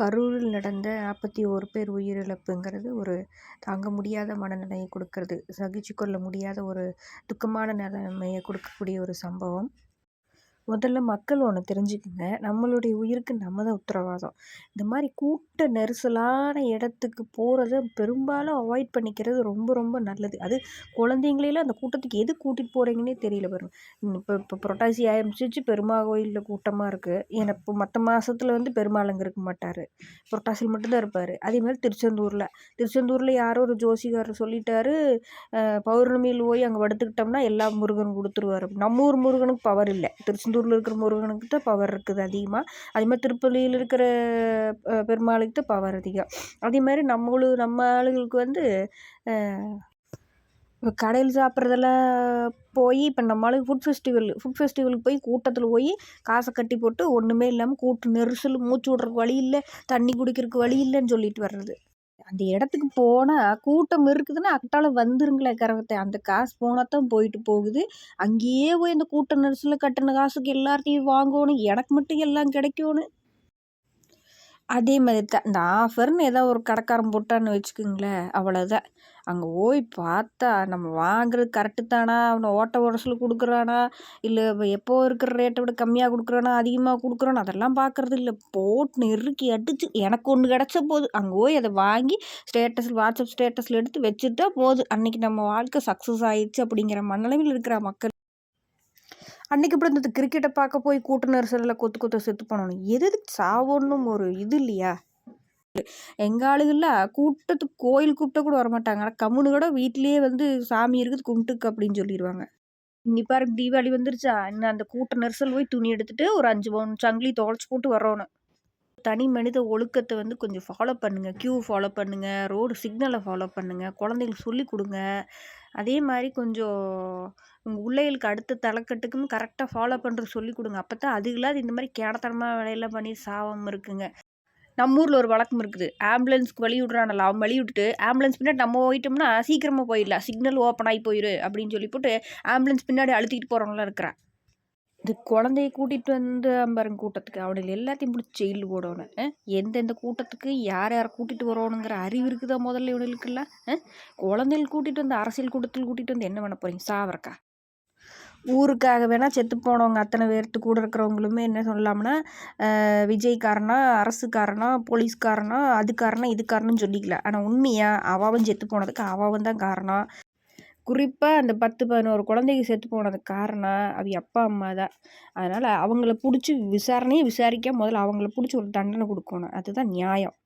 கரூரில் நடந்த நாற்பத்தி ஓரு பேர் உயிரிழப்புங்கிறது ஒரு தாங்க முடியாத மனநிலையை கொடுக்கறது. சகிச்சுக்கொள்ள முடியாத ஒரு துக்கமான நிலைமையை கொடுக்கக்கூடிய ஒரு சம்பவம். முதல்ல மக்கள் ஒன்று தெரிஞ்சுக்கங்க. நம்மளுடைய உயிருக்கு நம்ம தான் உத்தரவாதம். இந்த மாதிரி கூட்ட நெரிசலான இடத்துக்கு போகிறத பெரும்பாலும் அவாய்ட் பண்ணிக்கிறது ரொம்ப ரொம்ப நல்லது. அது குழந்தைங்களெல்லாம் அந்த கூட்டத்துக்கு எது கூட்டிகிட்டு போகிறீங்கன்னே தெரியல பாருங்க. இப்போ இப்போ புரட்டாசி ஆரம்பிச்சிச்சு பெருமாள் கோயிலில் கூட்டமாக இருக்குது ஏன்னா இப்போ மற்ற மாதத்துல வந்து பெருமாள் அங்கே இருக்க மாட்டார். புரட்டாசியில் மட்டும்தான் இருப்பார். அதே மாதிரி திருச்செந்தூரில். திருச்செந்தூரில் யாரோ ஒரு ஜோசிகாரர் சொல்லிட்டாரு பௌர்ணமியில் போய் அங்கே படுத்துக்கிட்டோம்னா எல்லா முருகனும் கொடுத்துருவாரு. நம்ம ஊர் முருகனுக்கு பவர் இல்லை. திருச்செந்தூர் திருச்செந்தூரில் இருக்கிற முருகனுக்கு தான் பவர் இருக்குது அதிகமாக அதே மாதிரி திருப்பள்ளியில் இருக்கிற பெருமாளுக்கு தான் பவர் அதிகம். அதே மாதிரி நம்மளும் நம்ம ஆளுங்களுக்கு வந்து இப்போ கடையில் சாப்பிட்றதெல்லாம் போய் இப்போ நம்மளுக்கு ஃபுட் ஃபெஸ்டிவல் ஃபுட் ஃபெஸ்டிவலுக்கு போய் கூட்டத்தில் போய் காசை கட்டி போட்டு ஒன்றுமே இல்லாமல் கூட்டு நெரிசல் மூச்சு விட்றக்கு வழி இல்லை தண்ணி குடிக்கிறதுக்கு வழி இல்லைன்னு சொல்லிட்டு வர்றது. அந்த இடத்துக்கு போனால் கூட்டம் இருக்குதுன்னா அக்கட்டால வந்துருங்களே கரவத்தை அந்த காசு போனால் தான் போயிட்டு போகுது. அங்கேயே போய் அந்த கூட்ட நெரிசலில் கட்டின காசுக்கு எல்லார்ட்டையும் வாங்கணும். எனக்கு மட்டும் எல்லாம் கிடைக்கணும் அதே மாதிரி தான் இந்த ஆஃபர்னு ஏதோ ஒரு கடைக்காரன் போட்டான்னு வச்சுக்கோங்களேன் அவ்வளோதான் அங்கே போய் பார்த்தா நம்ம வாங்குறது கரெக்டு தானா? அவனை ஓட்ட உடசல் கொடுக்குறானா? இல்லை எப்போ இருக்கிற ரேட்டை விட கம்மியாக கொடுக்குறானா? அதிகமாக கொடுக்குறானா? அதெல்லாம் பார்க்குறது இல்லை. போட்டு நெருக்கி அடித்து எனக்கு ஒன்று கிடச்ச போது அங்கே போய் அதை வாங்கி ஸ்டேட்டஸில் வாட்ஸ்அப் ஸ்டேட்டஸில் எடுத்து வச்சுட்டா போதும். அன்றைக்கி நம்ம வாழ்க்கை சக்ஸஸ் ஆயிடுச்சு அப்படிங்கிற மனநிலையில் இருக்கிற மக்கள் அன்றைக்கி இப்படி இந்த கிரிக்கெட்டை பார்க்க போய் கூட்ட நெரிசலில் கொத்து கொத்த செத்து போனோம் எது எதுக்கு சாவணும் ஒரு இது இல்லையா? எங்கள் ஆளுகள்லாம் கூட்டத்துக்கு கோயில் கூப்பிட்ட கூட வரமாட்டாங்க. ஆனால் கம்முனு கூட வீட்டிலேயே வந்து சாமி இருக்குது கும்பிட்டுக்கு அப்படின்னு சொல்லிடுவாங்க இன்னி பாருங்க தீபாவளி வந்துருச்சா? இன்னும் அந்த கூட்ட நெரிசல் போய் துணி எடுத்துட்டு ஒரு அஞ்சு பவுன் சங்கிலி தொலைச்சி போட்டு வரணும் தனி மனித ஒழுக்கத்தை வந்து கொஞ்சம் ஃபாலோ பண்ணுங்கள் க்யூ ஃபாலோ பண்ணுங்கள் ரோடு சிக்னலை ஃபாலோ பண்ணுங்கள் குழந்தைங்களுக்கு சொல்லி கொடுங்க. அதே மாதிரி கொஞ்சம் உங்கள் பிள்ளைகளுக்கு அடுத்த தலைக்கட்டுக்குன்னு கரெக்டாக ஃபாலோ பண்ணுறது சொல்லி கொடுங்க. அப்போ தான் அதுகளாவது இந்த மாதிரி கேடத்தனமாக வேலையெல்லாம் பண்ணி சாவாமல் இருக்குங்க. நம்ம ஊரில் ஒரு வழக்கம் இருக்குது. ஆம்புலன்ஸ்க்கு வழி விடுறானல அவன் வழி விட்டுட்டு ஆம்புலன்ஸ் பின்னாடி நம்ம போயிட்டோம்னா சீக்கிரமாக போயிடலாம். சிக்னல் ஓப்பன் ஆகி போயிரு அப்படின்னு சொல்லி போட்டு ஆம்புலன்ஸ் பின்னாடி அழுத்திக்கிட்டு போகிறவங்களாம் இருக்கிறான். இது குழந்தைய கூட்டிகிட்டு வந்து பாருங்க கூட்டத்துக்கு அவனுக்கு எல்லாத்தையும் பிடிச்சி ஜெயிலில் போடணும் எந்தெந்த கூட்டத்துக்கு யார் யாரை கூட்டிகிட்டு வரணுங்கிற அறிவு இருக்குதா முதல்ல இவனுக்குல்ல குழந்தைகள் கூட்டிகிட்டு வந்து அரசியல் கூட்டத்தில் கூட்டிகிட்டு வந்து என்ன பண்ண போகிறீங்க சாவரக்கா? ஊருக்காக வேணால் செத்து போனவங்க அத்தனை பேர்த்து கூட இருக்கிறவங்களுமே என்ன சொல்லலாம்னா விஜய்காரனா அரசுக்காரனா போலீஸ்காரனா அதுக்காரனா போலீஸ் காரணம் சொல்லிக்கல ஆனால் உண்மையாக அவாவும் செத்து போனதுக்கு அவாவும் தான் காரணம். குறிப்பாக அந்த பத்து பதினோரு குழந்தைங்க செத்து போனதுக்கு காரணம் அவங்க அப்பா அம்மா தான். அதனால் அவங்கள பிடிச்சி விசாரணையே விசாரிக்க முதல்ல அவங்கள பிடிச்சி ஒரு தண்டனை கொடுக்கணும். அதுதான் நியாயம்.